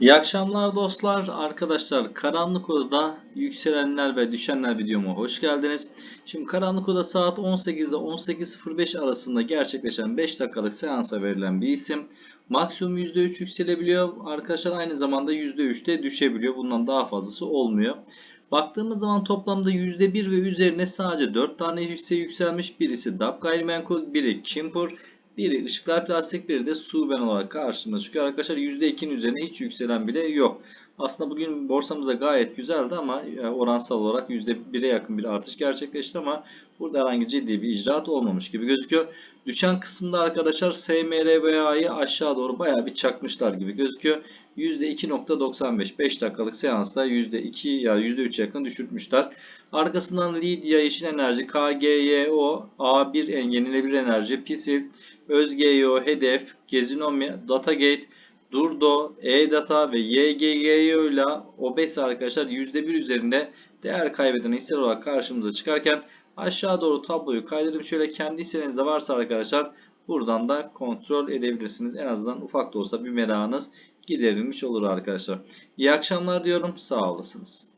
İyi akşamlar dostlar. Arkadaşlar Karanlık Oda'da yükselenler ve düşenler videoma hoş geldiniz. Şimdi Karanlık Oda saat 18 ile 18.05 arasında gerçekleşen 5 dakikalık seansa verilen bir isim. Maksimum %3 yükselebiliyor. Arkadaşlar aynı zamanda %3 de düşebiliyor. Bundan daha fazlası olmuyor. Baktığımız zaman toplamda %1 ve üzerine sadece 4 tane hisse yükselmiş. Birisi DAP gayrimenkul, biri Kimpur, biri ışıklar plastik, biri de Suben olarak karşımıza çıkıyor. Arkadaşlar %2'nin üzerine hiç yükselen bile yok. Aslında bugün borsamıza gayet güzeldi ama e, oransal olarak %1'e yakın bir artış gerçekleşti ama burada herhangi ciddi bir icraat olmamış gibi gözüküyor. Düşen kısımda arkadaşlar SMR ve A'yı aşağı doğru bayağı bir çakmışlar gibi gözüküyor. %2.95 5 dakikalık seansta %2 ya %3 yakın düşürtmüşler. Arkasından Lidya Yeşil Enerji, KGYO, A1 Yenilebilir Enerji, PISİL, Özgeyo, Hedef, Gezinomi, Datagate, Durdo, E-Data ve YGGO ile OBES arkadaşlar %1 üzerinde değer kaybeden hisseler olarak karşımıza çıkarken aşağı doğru tabloyu kaydırıp şöyle kendi hissenizde varsa arkadaşlar buradan da kontrol edebilirsiniz. En azından ufak da olsa bir merakınız giderilmiş olur arkadaşlar. İyi akşamlar diyorum. Sağ olasınız.